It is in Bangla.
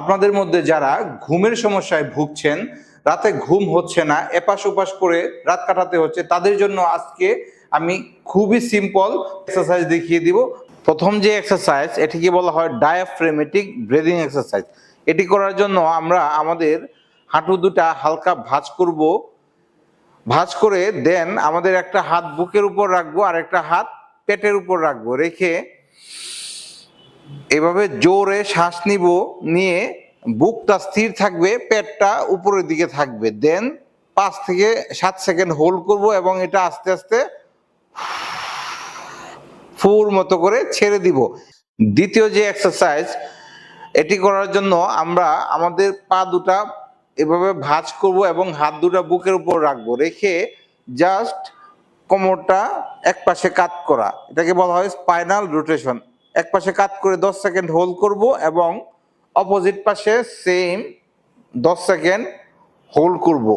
আপনাদের মধ্যে যারা ঘুমের সমস্যায় ভুগছেন, রাতে ঘুম হচ্ছে না, এপাশ ওপাশ করে রাত কাটাতে হচ্ছে, তাদের জন্য আজকে আমি খুবই সিম্পল এক্সারসাইজ দেখিয়ে দিব। প্রথম যে এক্সারসাইজ এটিকে বলা হয় ডায়াফ্রেমেটিক ব্রিদিং এক্সারসাইজ এটি করার জন্য আমরা আমাদের হাঁটু দুটা হালকা ভাঁজ করব। ভাঁজ করে দেন আমাদের একটা হাত বুকের উপর রাখব আর একটা হাত পেটের উপর রাখব। রেখে এভাবে জোরে শ্বাস নিব, নিয়ে বুকটা স্থির থাকবে, পেটটা উপরের দিকে থাকবে। দেন পাঁচ থেকে সাত সেকেন্ড হোল্ড করব এবং এটা আস্তে আস্তে ফুর মতো করে ছেড়ে দিব। দ্বিতীয় যে এক্সারসাইজ এটি করার জন্য আমরা আমাদের পা দুটা এভাবে ভাঁজ করব এবং হাত দুটা বুকের উপর রাখব। রেখে জাস্ট কোমরটা এক পাশে কাত করা। এটাকে বলা হয় স্পাইনাল রোটেশন এক পাশে কাত করে দশ সেকেন্ড হোল্ড করব এবং অপোজিট পাশে সেম দশ সেকেন্ড হোল্ড করব।